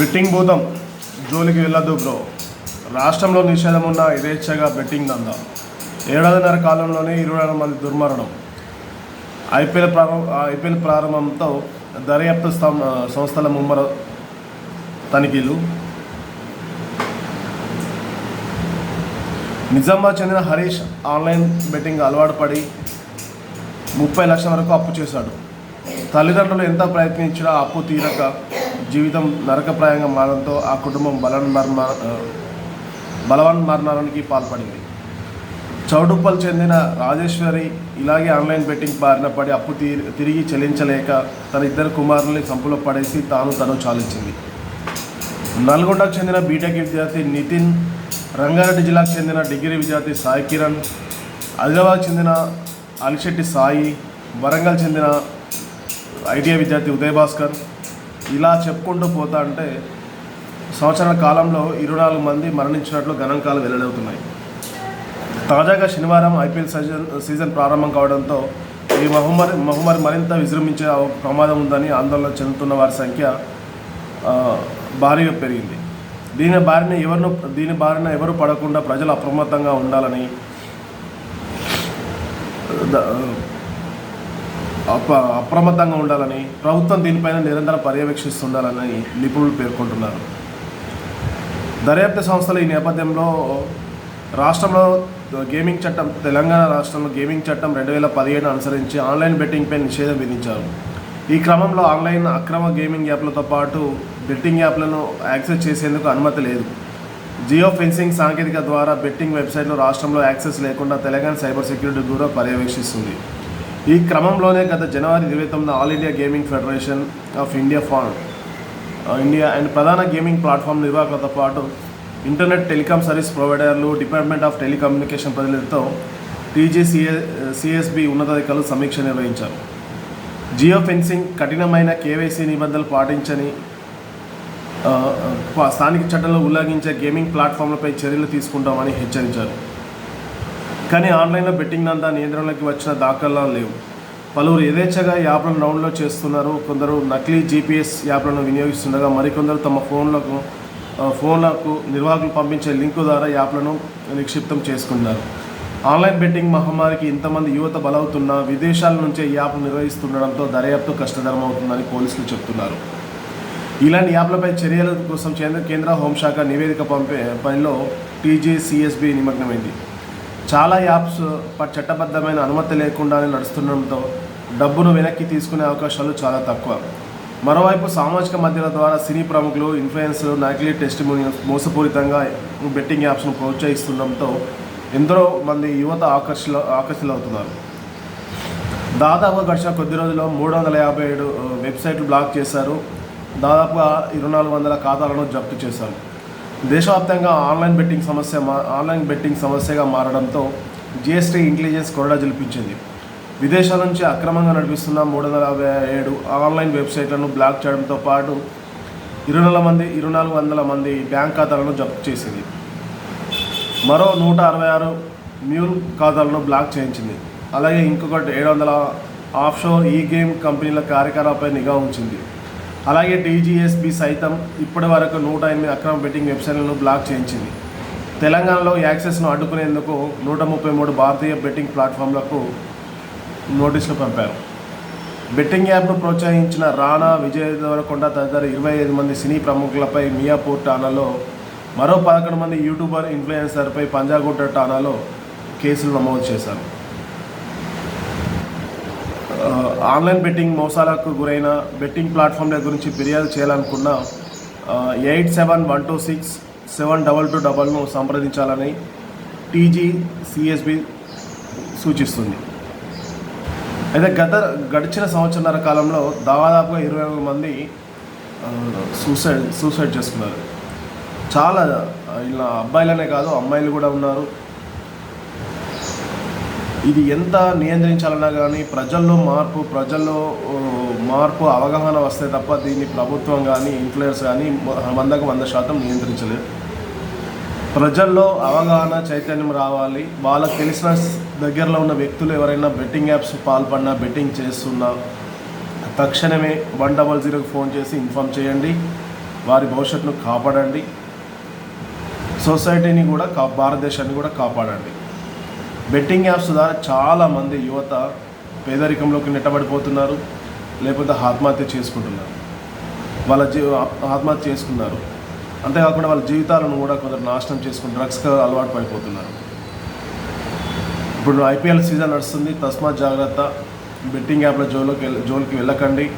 Betting భూతం జోలికి వెళ్ళొద్దు బ్రో. రాష్ట్రంలో నిషేధం ఉన్న యథేచ్ఛగా బెట్టింగ్ దందా. ఏడాదిన్నర కాలంలోనే ఇరవై ఆరు మంది దుర్మరణం. ఐపీఎల్ ప్రారంభ ఐపీఎల్ ప్రారంభంతో దర్యాప్తు సంస్థల ముమ్మర తనిఖీలు. నిజామాబాద్ చెందిన హరీష్ ఆన్లైన్ బెట్టింగ్ అలవాటు పడి ముప్పై లక్షల వరకు అప్పు చేశాడు. తల్లిదండ్రులు ఎంత ప్రయత్నించినా అప్పు తీరక జీవితం నరకప్రాయంగా మారడంతో ఆ కుటుంబం బలవన్ మరణ బలవన్ మరణానికి పాల్పడింది. చౌడుప్పల్ చెందిన రాజేశ్వరి ఇలాగే ఆన్లైన్ బెట్టింగ్ బారిన పడి అప్పు తిరిగి చెల్లించలేక తన ఇద్దరు కుమారుల్ని సంపులో పడేసి తాను తను చాలించింది. నల్గొండకు చెందిన బీటెక్ విద్యార్థి నితిన్ రంగారెడ్డి జిల్లాకు చెందిన డిగ్రీ విద్యార్థి సాయి కిరణ్ ఆదిలాబాద్ చెందిన అలిశెట్టి సాయి వరంగల్ చెందిన ఐటీఐ విద్యార్థి ఉదయ్ భాస్కర్ ఇలా చెప్పుకుంటూ పోతా అంటే సంవత్సరాల కాలంలో ఇరవై నాలుగు మంది మరణించినట్లు గణాంకాలు వెల్లడవుతున్నాయి. తాజాగా శనివారం ఐపీఎల్ సీజన్ సీజన్ ప్రారంభం కావడంతో ఈ మహమ్మారి మహమ్మారి మరింత విజృంభించే ప్రమాదం ఉందని ఆందోళన చెందుతున్న వారి సంఖ్య భారీగా పెరిగింది. దీని బారిన ఎవరిను దీని బారిన ఎవరు పడకుండా ప్రజలు అప్రమత్తంగా ఉండాలని అప అప్రమత్తంగా ఉండాలని ప్రభుత్వం దీనిపైన నిరంతరం పర్యవేక్షిస్తుండాలని నిపుణులు పేర్కొంటున్నారు. దర్యాప్తు సంస్థలు ఈ నేపథ్యంలో రాష్ట్రంలో గేమింగ్ చట్టం తెలంగాణ రాష్ట్రంలో గేమింగ్ చట్టం రెండు వేల పదిహేడు అనుసరించి ఆన్లైన్ బెట్టింగ్పై నిషేధం విధించారు. ఈ క్రమంలో ఆన్లైన్ అక్రమ గేమింగ్ యాప్లతో పాటు బెట్టింగ్ యాప్లను యాక్సెస్ చేసేందుకు అనుమతి లేదు. జియో ఫెన్సింగ్ సాంకేతిక ద్వారా బెట్టింగ్ వెబ్సైట్లు రాష్ట్రంలో యాక్సెస్ లేకుండా తెలంగాణ సైబర్ సెక్యూరిటీ బ్యూరో పర్యవేక్షిస్తుంది. ఈ క్రమంలోనే గత జనవరి ఇరవై తొమ్మిది All India Gaming Federation of India fan India and ప్రధాన గేమింగ్ ప్లాట్ఫామ్ నిర్వాహకులతో పాటు ఇంటర్నెట్ టెలికాం సర్వీస్ ప్రొవైడర్లు డిపార్ట్మెంట్ ఆఫ్ టెలికమ్యూనికేషన్ ప్రతినిధులతో టీజీసీఏ సిఎస్బి ఉన్నతాధికారులు సమీక్ష నిర్వహించారు. జియో ఫెన్సింగ్ కఠినమైన కేవైసీ నిబంధనలు పాటించని స్థానిక చట్టంలో ఉల్లంఘించే గేమింగ్ ప్లాట్ఫామ్లపై చర్యలు తీసుకుంటామని హెచ్చరించారు. కానీ ఆన్లైన్లో బెట్టింగ్ అంతా నియంత్రణలోకి వచ్చిన దాఖలా లేవు. పలువురు యథేచ్ఛగా యాప్లను డౌన్లోడ్ చేస్తున్నారు. కొందరు నకిలీ జీపీఎస్ యాప్లను వినియోగిస్తుండగా మరికొందరు తమ ఫోన్లకు ఫోన్లకు నిర్వాహకులు పంపించే లింకు ద్వారా యాప్లను నిక్షిప్తం చేసుకున్నారు ఆన్లైన్ బెట్టింగ్ మహమ్మారికి ఇంతమంది యువత బలవుతున్నా విదేశాల నుంచే యాప్ నిర్వహిస్తుండడంతో దర్యాప్తు కష్టతరం అవుతుందని పోలీసులు చెప్తున్నారు. ఇలాంటి యాప్లపై చర్యల కోసం కేంద్ర కేంద్ర హోంశాఖ నివేదిక పంపే పనిలో టీజీసీఎస్బీ నిమగ్నమైంది. చాలా యాప్స్ చట్టబద్ధమైన అనుమతి లేకుండానే నడుస్తుండడంతో డబ్బును వెనక్కి తీసుకునే అవకాశాలు చాలా తక్కువ. మరోవైపు సామాజిక మధ్యల ద్వారా సినీ ప్రముఖులు ఇన్ఫ్లుయెన్సర్లు నకిలీ టెస్ట్ మోసపూరితంగా బెట్టింగ్ యాప్స్ను ప్రోత్సహిస్తుండటంతో ఎందరో మంది యువత ఆకర్షిల ఆకర్షితులవుతున్నారు. దాదాపుగా గడిచిన కొద్ది రోజుల్లో మూడు వందల యాభై ఏడు వెబ్సైట్లు బ్లాక్ చేశారు. దాదాపుగా ఇరవై నాలుగు వందల ఖాతాలను జప్తు చేశారు. దేశవ్యాప్తంగా ఆన్లైన్ బెట్టింగ్ సమస్య మా ఆన్లైన్ బెట్టింగ్ సమస్యగా మారడంతో జిఎస్టీ ఇంటెలిజెన్స్ కొరడా జల్పించింది విదేశాల నుంచి అక్రమంగా నడిపిస్తున్న మూడు వందల యాభై ఏడు ఆన్లైన్ వెబ్సైట్లను బ్లాక్ చేయడంతో పాటు ఇరవై నాలుగు మంది ఇరవై నాలుగు వందల మంది బ్యాంక్ ఖాతాలను జప్తు చేసింది. మరో నూట అరవై ఆరు మ్యూల్ ఖాతాలను బ్లాక్ చేయించింది. అలాగే ఇంకొకటి ఏడు వందల ఆఫ్షోర్ ఈ గేమ్ కంపెనీల కార్యకలాపాలపై నిఘా ఉంచింది. అలాగే టీజీఎస్బి సైతం ఇప్పటి వరకు నూట ఎనిమిది అక్రమ బెట్టింగ్ వెబ్సైట్లను బ్లాక్ చేయించింది. తెలంగాణలో యాక్సెస్ను అడ్డుకునేందుకు నూట ముప్పై మూడు భారతీయ బెట్టింగ్ ప్లాట్ఫామ్లకు నోటీసులు పంపారు. బెట్టింగ్ యాప్ను ప్రోత్సహించిన రాణా విజయ్ దేవరకొండ తదితర ఇరవై ఐదు మంది సినీ ప్రముఖులపై మియాపూర్ ఠాణాలో మరో పదకొండు మంది యూట్యూబర్ ఇన్ఫ్లుయెన్సర్పై పంజాగుట్ట ఠాణాలో కేసులు నమోదు చేశారు. ఆన్లైన్ బెట్టింగ్ మోసాలకు గురైన బెట్టింగ్ ప్లాట్ఫామ్ల గురించి ఫిర్యాదు చేయాలనుకున్న eight seven one two six seven double two డబల్ను సంప్రదించాలని టీజీ సిఎస్బి సూచిస్తుంది. అయితే గత గడిచిన సంవత్సరాల కాలంలో దాదాపుగా ఇరవై నాలుగు మంది సూసైడ్ సూసైడ్ చేసుకున్నారు. చాలా ఇలా అబ్బాయిలనే కాదు అమ్మాయిలు కూడా ఉన్నారు. ఇది ఎంత నియంత్రించాలన్నా కానీ ప్రజల్లో మార్పు ప్రజల్లో మార్పు అవగాహన వస్తే తప్ప దీన్ని ప్రభుత్వం కానీ ఇన్ఫ్లుయెన్స్ కానీ వందకు వంద శాతం నియంత్రించలేదు. ప్రజల్లో అవగాహన చైతన్యం రావాలి. వాళ్ళకు తెలిసిన దగ్గరలో ఉన్న వ్యక్తులు ఎవరైనా బెట్టింగ్ యాప్స్ పాల్పడినా బెట్టింగ్ చేస్తున్నా తక్షణమే వన్ డబల్ జీరోకి ఫోన్ చేసి ఇన్ఫామ్ చేయండి. వారి భవిష్యత్తును కాపాడండి. సొసైటీని కూడా కా భారతదేశాన్ని కూడా కాపాడండి. బెట్టింగ్ యాప్స్ ద్వారా చాలామంది యువత పేదరికంలోకి నెట్టబడిపోతున్నారు లేకపోతే ఆత్మహత్య చేసుకుంటున్నారు. వాళ్ళ జీ ఆత్మహత్య చేసుకున్నారు. అంతేకాకుండా వాళ్ళ జీవితాలను కూడా కొందరు నాశనం చేసుకుని డ్రగ్స్కి అలవాటు పడిపోతున్నారు. ఇప్పుడు ఐపీఎల్ సీజన్ నడుస్తుంది. తస్మాత్ జాగ్రత్త. బెట్టింగ్ యాప్ల జోలోకి జోలికి వెళ్ళకండి.